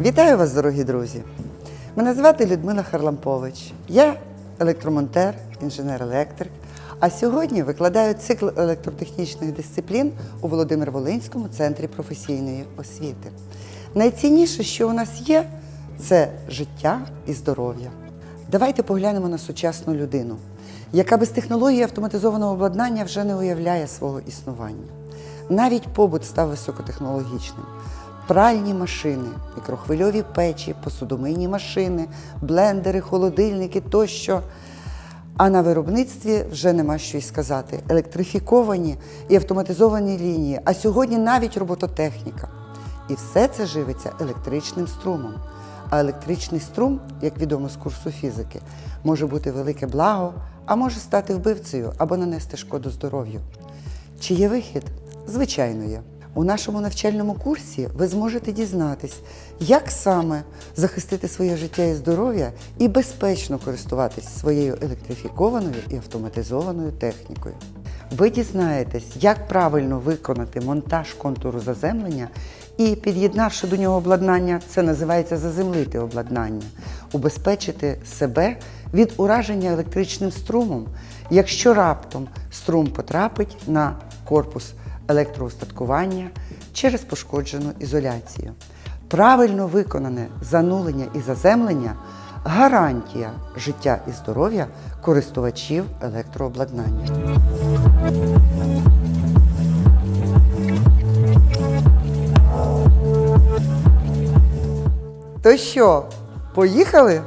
Вітаю вас, дорогі друзі! Мене звати Людмила Харлампович. Я електромонтер, інженер-електрик. А сьогодні викладаю цикл електротехнічних дисциплін у Володимир-Волинському центрі професійної освіти. Найцінніше, що у нас є, це життя і здоров'я. Давайте поглянемо на сучасну людину, яка без технології автоматизованого обладнання вже не уявляє свого існування. Навіть побут став високотехнологічним. Пральні машини, мікрохвильові печі, посудомийні машини, блендери, холодильники тощо. А на виробництві вже нема що й сказати. Електрифіковані і автоматизовані лінії, а сьогодні навіть робототехніка. І все це живиться електричним струмом. А електричний струм, як відомо з курсу фізики, може бути велике благо, а може стати вбивцею або нанести шкоду здоров'ю. Чи є вихід? Звичайно, є. У нашому навчальному курсі ви зможете дізнатись, як саме захистити своє життя і здоров'я і безпечно користуватись своєю електрифікованою і автоматизованою технікою. Ви дізнаєтесь, як правильно виконати монтаж контуру заземлення і, під'єднавши до нього обладнання, це називається заземлити обладнання, убезпечити себе від ураження електричним струмом, якщо раптом струм потрапить на корпус електроустаткування через пошкоджену ізоляцію. Правильно виконане занулення і заземлення гарантія життя і здоров'я користувачів електрообладнання. То що, поїхали?